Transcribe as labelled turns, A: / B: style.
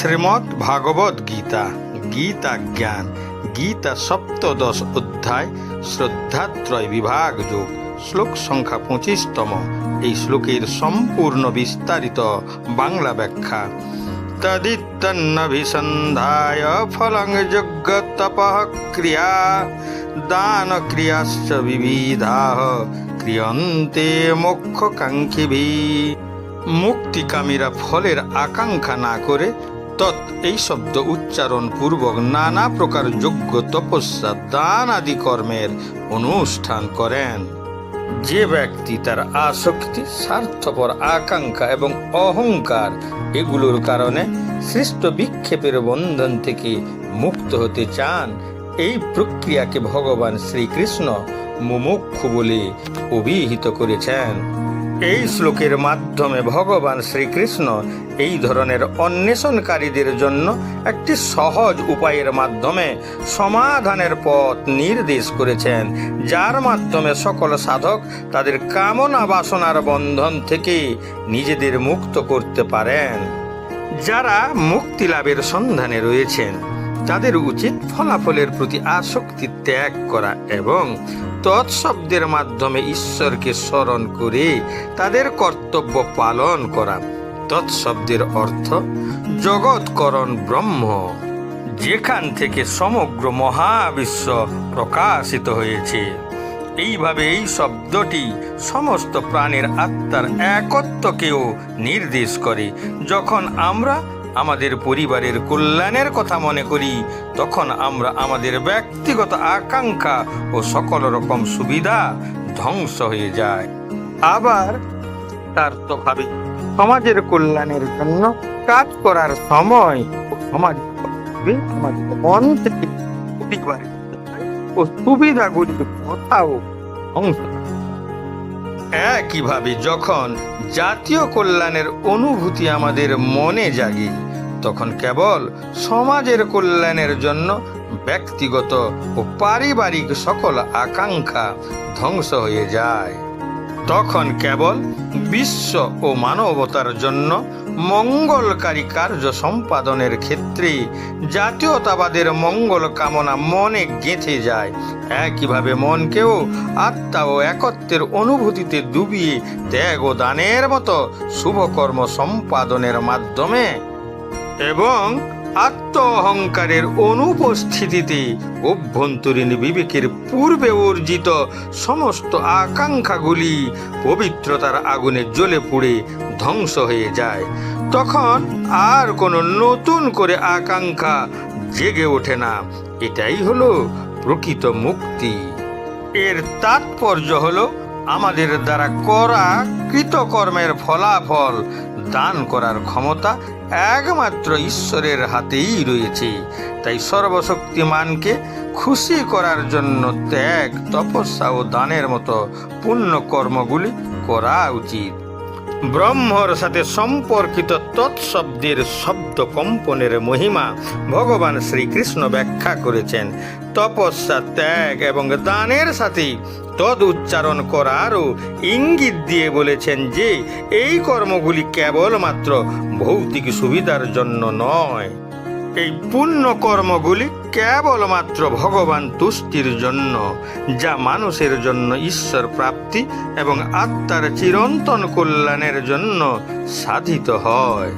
A: শ্রীমৎ ভাগবত গীতা গীতা জ্ঞান, গীতা সপ্তদশ অধ্যায়, শ্রদ্ধাত্রয় বিভাগ যোগ, শ্লোক সংখ্যা পঁচিশতম। এই শ্লোকের সম্পূর্ণ বিস্তারিত বাংলা ব্যাখ্যা। তদিত্তন্নভিসন্ধায় ফলং যজ্ঞ তপঃ ক্রিয়া দান ক্রিয়াশ্চ বিবিধা ক্রিয়ন্তে মোক্ষকাঙ্ক্ষিভি মুক্তিকামীরা ফলের আকাঙ্ক্ষা না করে তৎ এই শব্দ উচ্চারণ পূর্বক নানা প্রকার যোগ্য তপস্যা, দান আদি কর্মের অনুষ্ঠান করেন। যে ব্যক্তি তার আসক্তি, স্বার্থপর আকাঙ্ক্ষা এবং অহংকার এগুলোর কারণে সৃষ্ট বিক্ষেপের বন্ধন থেকে মুক্ত হতে চান, এই প্রক্রিয়াকে ভগবান শ্রীকৃষ্ণ মুমুক্ষু বলে অভিহিত করেছেন। এই শ্লোকের মাধ্যমে ভগবান শ্রীকৃষ্ণ এই ধরনের অন্বেষণকারীদের জন্য একটি সহজ উপায়ের মাধ্যমে সমাধানের পথ নির্দেশ করেছেন, যার মাধ্যমে সকল সাধক তাদের কামনা বাসনার বন্ধন থেকে নিজেদের মুক্ত করতে পারেন। যারা মুক্তি লাভের সন্ধানে রয়েছেন তাদের উচিত ফলাফলের প্রতি আসক্তি ত্যাগ করা এবং তৎশব্দের মাধ্যমে ঈশ্বরকে স্মরণ করে তাদের কর্তব্য পালন করা। তৎশব্দের অর্থ জগৎকরণ ব্রহ্ম, যেখান থেকে সমগ্র মহাবিশ্ব প্রকাশিত হয়েছে। এইভাবে এই শব্দটি সমস্ত প্রাণের আত্মার একত্বকেও নির্দেশ করে। যখন আমরা আমাদের পরিবারের কল্যাণের কথা মনে করি, তখন আমরা আমাদের ব্যক্তিগত আকাঙ্ক্ষা ও সকল রকম সুবিধা ধ্বংস হয়ে যায়। আবার তার তো ভাবে সমাজের কল্যাণের জন্য কাজ করার সময় সমাজ ও সুবিধাগুলির কথাও ধ্বংস একইভাবে যখন জাতীয় কল্যাণের অনুভূতি আমাদের মনে জাগে, তখন কেবল সমাজের কল্যাণের জন্য ব্যক্তিগত ও পারিবারিক সকল আকাঙ্ক্ষা ধ্বংস হয়ে যায়। তখন কেবল বিশ্ব ও মানবতার জন্য মঙ্গলকারী কার্য সম্পাদনের ক্ষেত্রে জাতীয়তাবাদের মঙ্গল কামনা মনে গেঁথে যায়। একইভাবে মনকেও আত্মা ও একত্বের অনুভূতিতে ডুবিয়ে ত্যাগ ও দানের মতো শুভকর্ম সম্পাদনের মাধ্যমে এবং আত্ম অহংকারের অনুপস্থিতিতে অভ্যন্তরীণ বিবেকের পূর্বে অর্জিত সমস্ত আকাঙ্ক্ষাগুলি পবিত্রতার আগুনে জ্বলে পুড়ে ধ্বংস হয়ে যায়। তখন আর কোনো নতুন করে আকাঙ্ক্ষা জেগে ওঠে না। এটাই হলো প্রকৃত মুক্তি। এর তাৎপর্য হলো আমাদের দ্বারা করা কৃতকর্মের ফলাফল দান করার ক্ষমতা একমাত্র ঈশ্বরের হাতেই রয়েছে। তাই সর্বশক্তিমানকে খুশি করার জন্য ত্যাগ, তপস্যা ও দানের মতো পুণ্য কর্মগুলি করা উচিত। ব্রহ্মর সাথে সম্পর্কিত তৎশব্দের শব্দ কম্পনের মহিমা ভগবান শ্রীকৃষ্ণ ব্যাখ্যা করেছেন। তপস্যা, ত্যাগ এবং দানের সাথে তদ উচ্চারণ করারও ইঙ্গিত দিয়ে বলেছেন যে, এই কর্মগুলি কেবলমাত্র ভৌতিক সুবিধার জন্য নয়। এই পুণ্য কর্মগুলি কেবলমাত্র ভগবান তুষ্টির জন্য, যা মানুষের জন্য ঈশ্বর প্রাপ্তি এবং আত্মার চিরন্তন কল্যাণের জন্য সাধিত হয়।